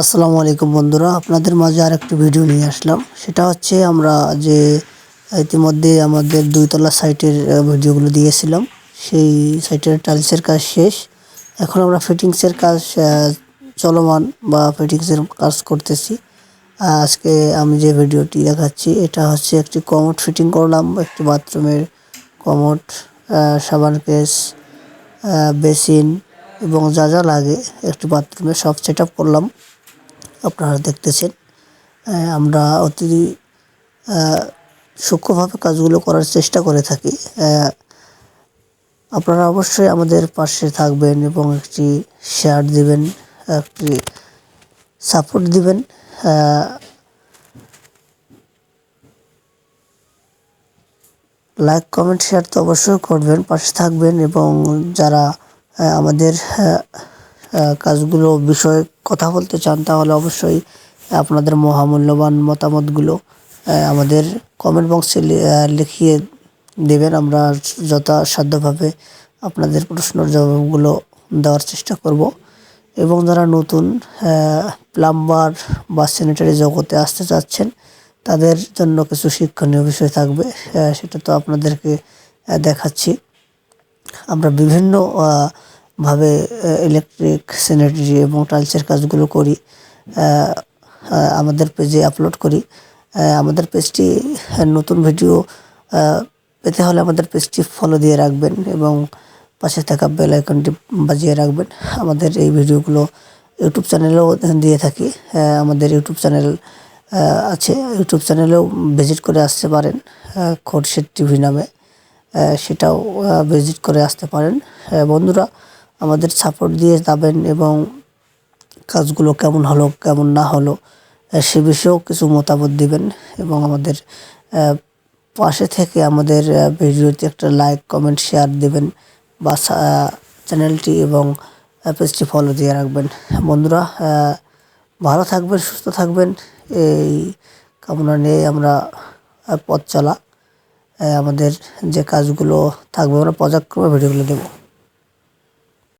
আসসালামু আলাইকুম বন্ধুরা, আপনাদের মাঝে আর একটি ভিডিও নিয়ে আসলাম। সেটা হচ্ছে আমরা যে ইতিমধ্যে আমাদের দুইতলা সাইটের ভিডিওগুলো দিয়েছিলাম। সেই সাইটের টাইলসের কাজ শেষ। এখন আমরা ফিটিংসের কাজ চলমান বা ফিটিংসের কাজ করতেছি। আজকে আমি যে ভিডিওটি দেখাচ্ছি, এটা হচ্ছে একটি কমোড ফিটিং করলাম। একটি বাথরুমের কমোড সাবান কেস বেসিন এবং যা যা লাগে একটি বাথরুমে সব সেট করলাম। আপনারা দেখতেছেন। আমরা অতি সূক্ষ্মভাবে কাজগুলো করার চেষ্টা করে থাকি। আপনারা অবশ্যই আমাদের পাশে থাকবেন এবং একটি শেয়ার দিবেন, একটি সাপোর্ট দিবেন। লাইক কমেন্ট শেয়ার তো অবশ্যই করবেন, পাশে থাকবেন এবং যারা আমাদের কাজগুলো বিষয়ে কথা বলতে চান, তাহলে অবশ্যই আপনাদের মহামূল্যবান মতামতগুলো আমাদের কমেন্ট বক্সে লিখিয়ে দেবেন। আমরা যথাসাধ্যভাবে আপনাদের প্রশ্নের জবাবগুলো দেওয়ার চেষ্টা করব। এবং যারা নতুন প্লাম্বার বা স্যানিটারি জগতে আসতে চাচ্ছেন, তাদের জন্য কিছু শিক্ষণীয় বিষয় থাকবে সেটা তো আপনাদেরকে দেখাচ্ছি। আমরা বিভিন্ন ভাবে ইলেকট্রিক স্যানিটারি এবং টাইলসের কাজগুলো করি আমাদের পেজে আপলোড করি আমাদের পেজটি নতুন ভিডিও পেতে হলে আমাদের পেজটি ফলো দিয়ে রাখবেন এবং পাশে থাকা বেল আইকনটি বাজিয়ে রাখবেন। আমাদের এই ভিডিওগুলো ইউটিউব চ্যানেলেও দিয়ে থাকি আমাদের ইউটিউব চ্যানেল আছে। ইউটিউব চ্যানেলেও ভিজিট করে আসতে পারেন খোরশেদ টিভি নামে সেটাও ভিজিট করে আসতে পারেন। বন্ধুরা আমাদের সাপোর্ট দিয়ে যাবেন এবং কাজগুলো কেমন হলো, কেমন না হলো সে বিষয়েও কিছু মতামত দিবেন এবং আমাদের পাশে থেকে আমাদের ভিডিওতে একটা লাইক কমেন্ট শেয়ার দিবেন বা চ্যানেলটি এবং পেজটি ফলো দিয়ে রাখবেন। বন্ধুরা ভালো থাকবেন, সুস্থ থাকবেন। এই কামনা নিয়ে আমরা পথ চলা আমাদের যে কাজগুলো থাকবে, আমরা পর্যায়ক্রমে ভিডিওগুলো দেবো।